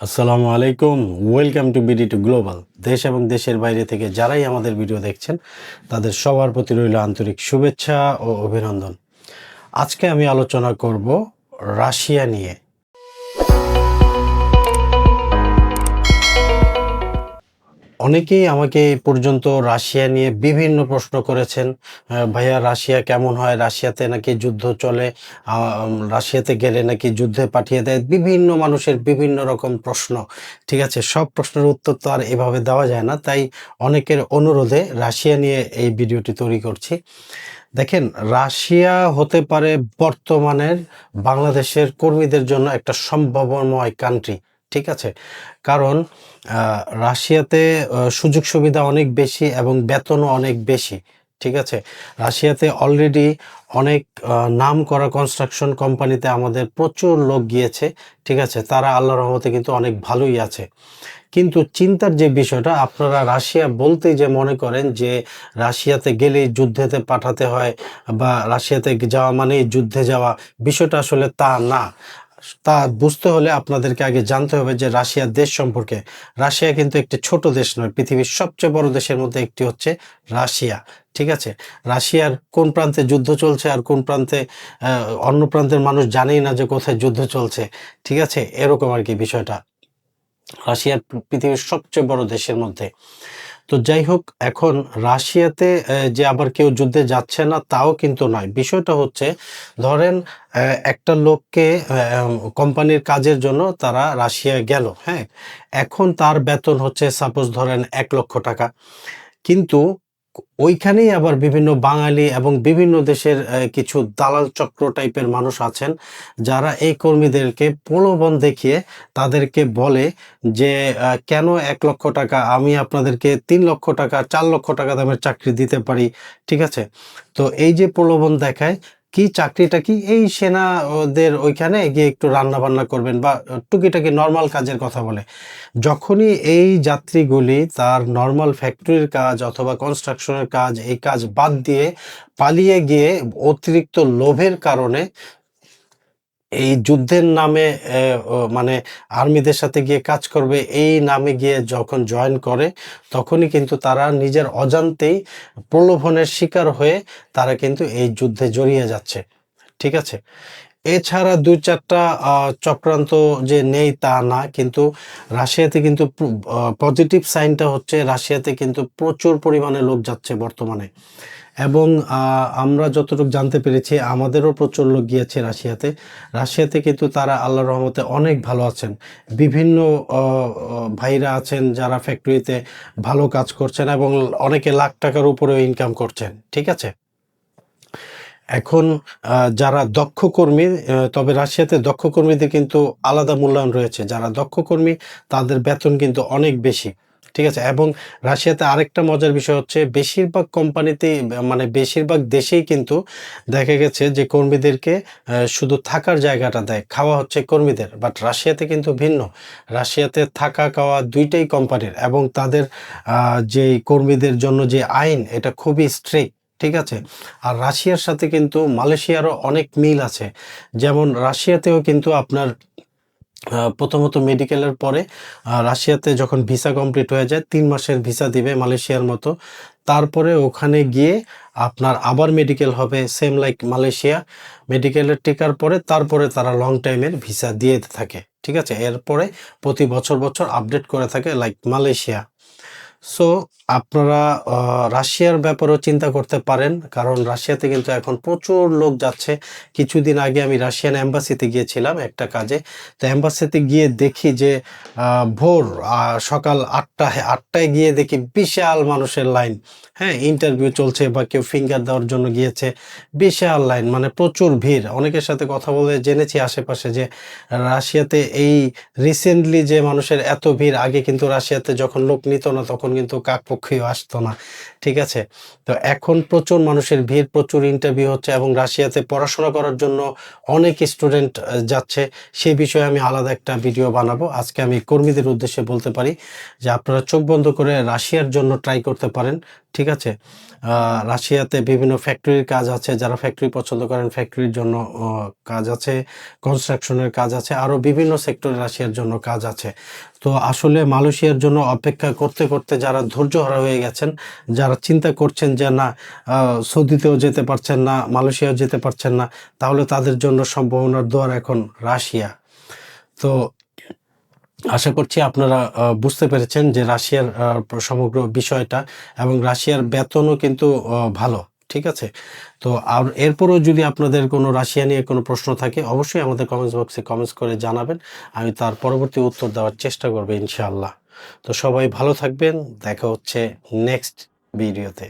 আসসালামু আলাইকুম। Welcome to BD two global দেশ এবং দেশের বাইরে থেকে যারাই আমাদের ভিডিও দেখছেন, তাদের সবার প্রতি রইল আন্তরিক শুভেচ্ছা ও অভিনন্দন। আজকে আমি আলোচনা করব রাশিয়া নিয়ে। অনেকেই আমাকে পর্যন্ত রাশিয়া নিয়ে বিভিন্ন প্রশ্ন করেছেন ভাইয়া, রাশিয়া কেমন হয়? রাশিয়াতে নাকি যুদ্ধ চলে? রাশিয়াতে গেলে নাকি যুদ্ধে পাঠিয়ে দেয়? বিভিন্ন মানুষের বিভিন্ন রকম প্রশ্ন, ঠিক আছে? সব প্রশ্নের উত্তর তো আর এভাবে দেওয়া যায় না। তাই অনেকের অনুরোধে রাশিয়া নিয়ে এই ভিডিওটি তৈরি করছি। দেখেন, রাশিয়া হতে পারে বর্তমানের বাংলাদেশের কর্মীদের জন্য একটা সম্ভাবনাময় কান্ট্রি ঠিক আছে। কারণ রাশিয়াতে সুযোগ সুবিধা অনেক বেশি এবং বেতনও অনেক বেশি, ঠিক আছে? রাশিয়াতে অলরেডি অনেক নাম করা কনস্ট্রাকশন কোম্পানিতে আমাদের প্রচুর লোক গিয়েছে, ঠিক আছে? তারা আল্লাহ রহমতে কিন্তু অনেক ভালোই আছে। কিন্তু চিন্তার যে বিষয়টা, আপনারা রাশিয়া বলতেই যে মনে করেন যে, রাশিয়াতে গেলেই যুদ্ধেতে পাঠাতে হয় বা রাশিয়াতে যাওয়া মানেই যুদ্ধে যাওয়া, বিষয়টা আসলে তা না। তা বুঝতে হলে আপনাদেরকে আগে জানতে হবে যে রাশিয়া দেশ সম্পর্কে। রাশিয়া কিন্তু একটি ছোট দেশ নয়, পৃথিবীর সবচেয়ে বড় দেশের মধ্যে একটি হচ্ছে রাশিয়া, ঠিক আছে? রাশিয়ার কোন প্রান্তে যুদ্ধ চলছে আর কোন প্রান্তে অন্য প্রান্তের মানুষ জানেই না যে কোথায় যুদ্ধ চলছে, ঠিক আছে? এরকম আর কি বিষয়টা। রাশিয়ার পৃথিবীর সবচেয়ে বড় দেশের মধ্যে। তো যাই হোক এখন রাশিয়াতে যে আবার কেউ যুদ্ধে যাচ্ছে না, তাও কিন্তু নয়। বিষয়টা হচ্ছে, ধরেন একটা লোককে কোম্পানির কাজের জন্য তারা রাশিয়া গেল হ্যাঁ? এখন তার বেতন হচ্ছে সাপোজ ধরেন এক লক্ষ টাকা। কিন্তু ওইখানেই আবার বিভিন্ন বাঙালি এবং বিভিন্ন দেশের কিছু দালাল চক্র টাইপের মানুষ আছেন যারা এই কর্মীদেরকে প্রলোভন দেখিয়ে তাদেরকে বলে যে কেন এক লক্ষ টাকা, আমি আপনাদেরকে তিন লক্ষ টাকা, চার লক্ষ টাকা দামের চাকরি দিতে পারি, ঠিক আছে? তো এই যে প্রলোভন দেখায় কি চাকরিটা কি এই সেনাদের ওইখানে গিয়ে একটু রান্না বান্না করবেন বা টুকিটাকি নর্মাল কাজের কথা বলে। যখনই এই যাত্রীগুলি তার নর্মাল ফ্যাক্টরির কাজ অথবা কনস্ট্রাকশনের কাজ, এই কাজ বাদ দিয়ে পালিয়ে গিয়ে অতিরিক্ত লোভের কারণে এই যুদ্ধের নামে মানে আর্মিদের সাথে গিয়ে কাজ করবে, এই নামে গিয়ে যখন জয়েন করে, তখনই কিন্তু তারা নিজের অজান্তেই প্রলোভনের শিকার হয়ে তারা কিন্তু এই যুদ্ধে জড়িয়ে যাচ্ছে। ঠিক আছে? এছাড়া দুই চারটা চক্রান্ত যে নেই তা না, কিন্তু রাশিয়াতে কিন্তু পজিটিভ সাইনটা হচ্ছে রাশিয়াতে কিন্তু প্রচুর পরিমাণে লোক যাচ্ছে বর্তমানে। এবং আমরা যতটুকু জানতে পেরেছি, আমাদেরও প্রচুর লোক গিয়েছে রাশিয়াতে। রাশিয়াতে কিন্তু তারা আল্লাহর রহমতে অনেক ভালো আছেন। বিভিন্ন ভাইরা আছেন যারা ফ্যাক্টরিতে ভালো কাজ করছেন এবং অনেকে লাখ টাকার উপরেও ইনকাম করছেন, ঠিক আছে? এখন যারা দক্ষ কর্মী তবে রাশিয়াতে দক্ষ কর্মীদের কিন্তু আলাদা মূল্যায়ন রয়েছে। যারা দক্ষ কর্মী, তাদের বেতন কিন্তু অনেক বেশি। ঠিক আছে? এবং রাশিয়াতে আরেকটা মজার বিষয় হচ্ছে, বেশিরভাগ কোম্পানিতেই মানে বেশিরভাগ দেশেই কিন্তু দেখা গেছে যে কর্মীদেরকে শুধু থাকার জায়গাটা দেয়, খাওয়া হচ্ছে কর্মীদের। বাট রাশিয়াতে কিন্তু ভিন্ন। রাশিয়াতে থাকা, খাওয়া দুইটাই কোম্পানির এবং তাদের যে কর্মীদের জন্য যে আইন, এটা খুবই স্ট্রিক্ট ঠিক আছে? আর রাশিয়ার সাথে কিন্তু মালয়েশিয়ারও অনেক মিল আছে। যেমন রাশিয়াতেও কিন্তু আপনার প্রথমত মেডিকেলের পরে রাশিয়াতে যখন ভিসা কমপ্লিট হয়ে যায়, তিন মাসের ভিসা দিবে মালয়েশিয়ার মতো। তারপরে ওখানে গিয়ে আপনার আবার মেডিকেল হবে সেম লাইক মালয়েশিয়া। মেডিকেলের টিকার পরে তারপরে তারা লং টাইমের ভিসা দিয়ে থাকে, ঠিক আছে? এরপরে প্রতি বছর বছর আপডেট করে থাকে লাইক মালয়েশিয়া। সো আপনারা রাশিয়ার ব্যাপারেও চিন্তা করতে পারেন, কারণ রাশিয়াতে কিন্তু এখন প্রচুর লোক যাচ্ছে। কিছুদিন আগে আমি রাশিয়ান অ্যাম্বাসিতে গিয়েছিলাম একটা কাজে। তো অ্যাম্বাসিতে গিয়ে দেখি যে ভোর সকাল আটটা, আটটায় গিয়ে দেখি বিশাল মানুষের লাইন। হ্যাঁ ইন্টারভিউ চলছে বা কেউ ফিঙ্গার দেওয়ার জন্য গিয়েছে। বিশাল লাইন মানে প্রচুর ভিড়। অনেকের সাথে কথা বলে জেনেছি আশেপাশে যে, রাশিয়াতে এই রিসেন্টলি যে মানুষের এত ভিড়, আগে কিন্তু রাশিয়াতে যখন লোক নিত না, তখন কিন্তু কাকপক্ষীয় আসতো না, ঠিক আছে? তো এখন প্রচুর মানুষের ভিড়, প্রচুর ইন্টারভিউ হচ্ছে এবং রাশিয়াতে পড়াশোনা করার জন্য অনেক স্টুডেন্ট যাচ্ছে। সেই বিষয়ে আমি আলাদা একটা ভিডিও বানাবো। আজকে আমি কর্মীদের উদ্দেশ্যে বলতে পারি যে আপনারা চোখ বন্ধ করে রাশিয়ার জন্য ট্রাই করতে পারেন, ঠিক আছে? রাশিয়াতে বিভিন্ন ফ্যাক্টরির কাজ আছে, যারা ফ্যাক্টরি পছন্দ করেন ফ্যাক্টরির জন্য কাজ আছে কনস্ট্রাকশনের কাজ আছে আরও বিভিন্ন সেক্টরে রাশিয়ার জন্য কাজ আছে। তো আসলে মালয়েশিয়ার জন্য অপেক্ষা করতে করতে যারা ধৈর্যহারা হয়ে গেছেন, যারা চিন্তা করছেন যে না সৌদিতেও যেতে পারছেন না, মালয়েশিয়াও যেতে পারছেন না, তাহলে তাদের জন্য সম্ভাবনার দ্বার এখন রাশিয়া। তো আশা করছি আপনারা বুঝতে পেরেছেন যে রাশিয়ার সমগ্র বিষয়টা এবং রাশিয়ার বেতনও কিন্তু ভালো। ঠিক আছে? তো আর এরপরও যদি আপনাদের কোনো রাশিয়া নিয়ে কোনো প্রশ্ন থাকে, অবশ্যই আমাদের কমেন্টস বক্সে কমেন্টস করে জানাবেন। আমি তার পরবর্তী উত্তর দেওয়ার চেষ্টা করব ইনশাআল্লাহ। তো সবাই ভালো থাকবেন। দেখা হচ্ছে নেক্সট ভিডিওতে